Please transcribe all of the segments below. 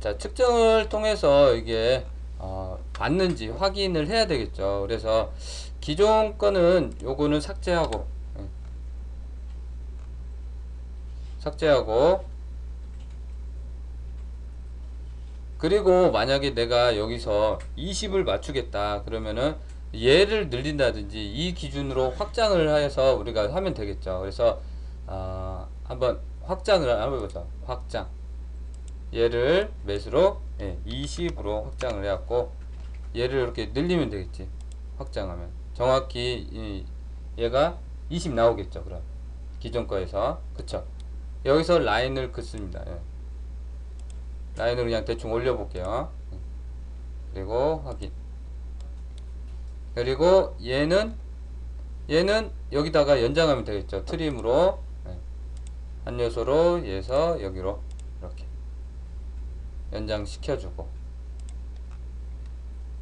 자, 측정을 통해서 이게 어, 맞는지 확인을 해야 되겠죠. 그래서 기존 거는 요거는 삭제하고 예. 삭제하고 그리고 만약에 내가 여기서 20을 맞추겠다 그러면은 얘를 늘린다든지 이 기준으로 확장을 해서 우리가 하면 되겠죠. 그래서 어, 한번 확장을 한번 해보자. 확장. 얘를 몇으로? 예, 20으로 확장을 해갖고 얘를 이렇게 늘리면 되겠지. 확장하면 정확히 이, 얘가 20 나오겠죠. 그럼 기존 거에서 그쵸? 여기서 라인을 긋습니다. 예. 라인을 그냥 대충 올려볼게요. 예. 그리고 확인. 그리고 얘는 얘는 여기다가 연장하면 되겠죠. 트림으로 예. 한 요소로 얘서 여기로 이렇게 연장시켜주고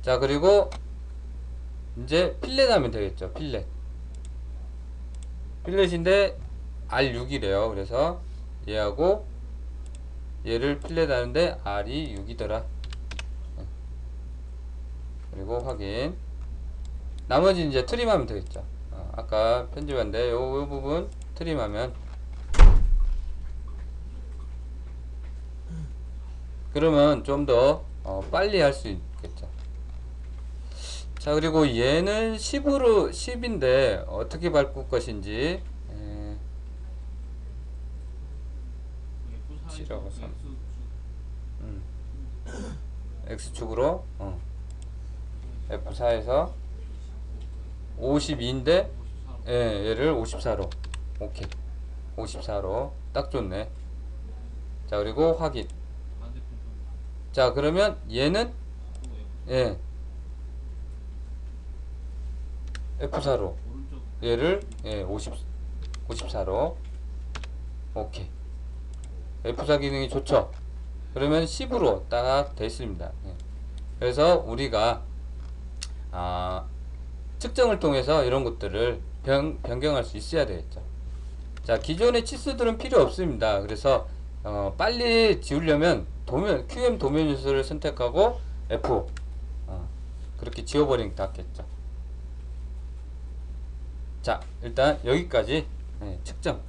자 그리고 이제 필렛 하면 되겠죠. 필렛 필렛인데 R6이래요. 그래서 얘하고 얘를 필렛 하는데 R이 6이더라. 그리고 확인. 나머지 이제 트림하면 되겠죠. 어, 아까 편집한데 요, 요 부분 트림하면 그러면 좀더 어, 빨리 할 수 있겠죠. 자 그리고 얘는 10으로 10인데 어떻게 바꿀 것인지 에, 칠하고 삼. 음. X축으로 어. F4에서 52인데 예, 얘를 54로 오케이 54로 딱 좋네 자 그리고 확인 자 그러면 얘는? 예. F4로. 얘를 예, 50 54로. 오케이. F4 기능이 좋죠? 그러면 10으로 딱 됐습니다. 예. 그래서 우리가 아 측정을 통해서 이런 것들을 변, 변경할 수 있어야 되겠죠. 자, 기존의 치수들은 필요 없습니다. 그래서 어, 빨리 지우려면 도면 QM 도면 요소를 선택하고 F 어, 그렇게 지워버리는 게 낫겠죠. 자, 일단 여기까지 네, 측정